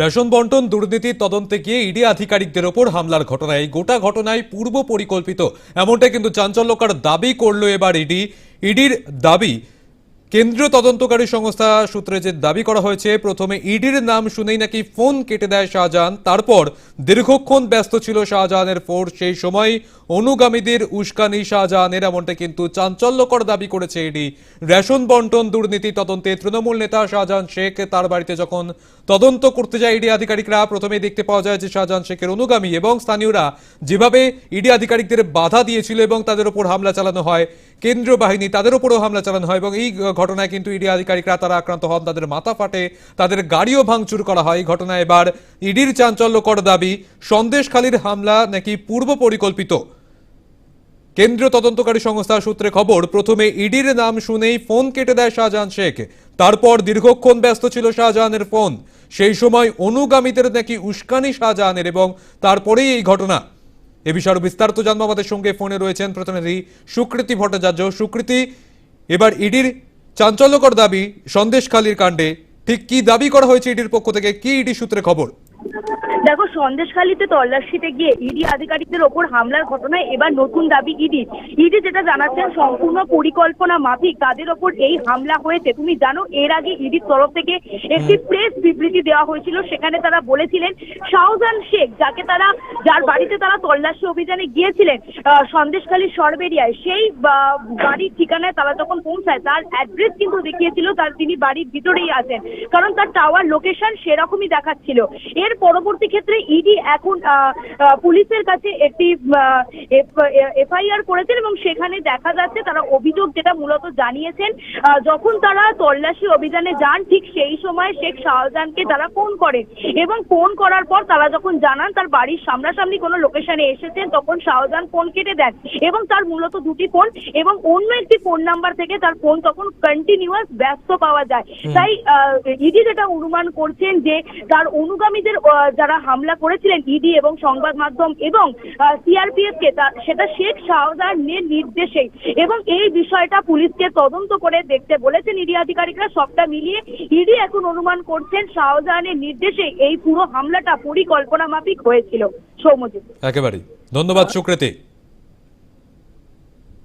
Ration বন্টন, দুর্নীতি, তদন্তে গিয়ে ইডি আধিকারিকদের ওপর হামলার ঘটনা এই গোটা ঘটনায় পূর্ব পরিকল্পিত। এমনটা কিন্তু চাঞ্চল্যকার দাবি করল এবার ইডি। ইডির দাবি কেন্দ্রীয় তদন্তকারী সংস্থা সূত্রে যে দাবি করা হয়েছে, প্রথমে ইডির নাম শুনেই নাকি ফোন কেটে দেয় শাহজাহান, তারপর দীর্ঘক্ষণ ব্যস্ত ছিল শাহজাহানের ফোর সেই সময় অনুগামীদের উস্কানি শাহজাহানের, এমনটা কিন্তু চাঞ্চল্যকর দাবি করেছে ইডি। রেশন বন্টন দুর্নীতি তদন্তে তৃণমূল নেতা শাহজাহান শেখ তার বাড়িতে যখন তদন্ত করতে যায় ইডি আধিকারিকরা প্রথমে দেখতে পাওয়া যায় যে শাহজাহান শেখের অনুগামী এবং স্থানীয়রা যেভাবে ইডি আধিকারিকদের বাধা দিয়েছিল এবং তাদের উপর হামলা চালানো হয় কেন্দ্রীয় বাহিনী, তাদের উপরেও হামলা চালানো হয় এবং এই ঘটনায় কিন্তু ইডি আধিকারিকরা তারা আক্রান্ত হন, তাদের মাথা ফাটে, তাদের গাড়িও ভাঙচুর করা হয়। ঘটনায় এবার ইডির চাঞ্চল্যকর দাবি, সন্দেশখালীর হামলা নাকি পূর্ব পরিকল্পিত? কেন্দ্রীয় তদন্তকারী সংস্থার সূত্রে খবর, প্রথমে ইডির নাম শুনেই ফোন কেটে দেয় শাহজাহান শেখ। তারপর দীর্ঘক্ষণ ব্যস্ত ছিল শাহজাহানের ফোন। সেই সময় অনুগামীদের নাকি উস্কানি শাহজাহানের এবং তারপরেই এই ঘটনা। এ বিষয়ে বিস্তারিত জানব। আমাদের সঙ্গে ফোনে রয়েছেন প্রতিনিধি সুকৃতি ভট্টাচার্য। সুকৃতি, এবার ইডির চাঞ্চল্যকর দাবি সন্দেশখালীর কাণ্ডে। ঠিক কি দাবি করা হয়েছে ইডির পক্ষ থেকে? কি ইডি সূত্রে খবর? দেখো সন্দেশখালীতে তল্লাশিতে গিয়ে ইডি আধিকারিকদের ওপর হামলার ঘটনায় এবার নতুন দাবি ইডি। ইডি যেটা জানাচ্ছেন সম্পূর্ণ পরিকল্পনা মাফিক তাদের ওপর এই হামলা হয়েছে। তুমি জানো এর আগে ইডির তরফ থেকে একটি প্রেস বিবৃতি দেওয়া হয়েছিল সেখানে তারা বলেছিলেন শাহজাহান শেখ যাকে তারা যার বাড়িতে তারা তল্লাশি অভিযানে গিয়েছিলেন আহ, সন্দেশখালীর সরবেরিয়ায় সেই বাড়ির ঠিকানায় তারা যখন পৌঁছায় তার অ্যাড্রেস কিন্তু দেখিয়েছিল তার তিনি বাড়ির ভিতরেই আছেন। কারণ তার টাওয়ার লোকেশন সেরকমই দেখাচ্ছিল। এর পরবর্তী ক্ষেত্রে ইডি এখন আহ, আহ, পুলিশের কাছে একটি এফআইআর করেছেন এবং সেখানে দেখা যাচ্ছে তারা অভিযোগ যেটা মূলত জানিয়েছেন যখন তারা তল্লাশি অভিযানে যান ঠিক সেই সময় শেখ শাহজাহানকে তারা ফোন করেন এবং ফোন করার পর তারা যখন জানান তার বাড়ির সামনাসামনি কোনো লোকেশনে এসেছেন তখন শাহজাহান ফোন কেটে দেন এবং তার মূলত দুটি ফোন এবং অন্য একটি ফোন নাম্বার থেকে তার ফোন তখন কন্টিনিউয়াস ব্যস্ত পাওয়া যায়। তাই ইডি যেটা অনুমান করছেন যে তার অনুগামীদের যারা হামলা করেছিলেন ইডি এবং সংবাদ মাধ্যম এবং সিআরপিএফ কে সেটা শেখ শাহজাহানের নির্দেশেই। এবং এই বিষয়টা পুলিশকে তদন্ত করে দেখতে বলেছেন ইডি আধিকারিকরা। সবটা মিলিয়ে ইডি এখন অনুমান করছেন শাহজাহানের নির্দেশে এই পুরো হামলাটা পরিকল্পনা মাফিক হয়েছিল। সৌমজিৎ একেবারেই। ধন্যবাদ সুকৃতি।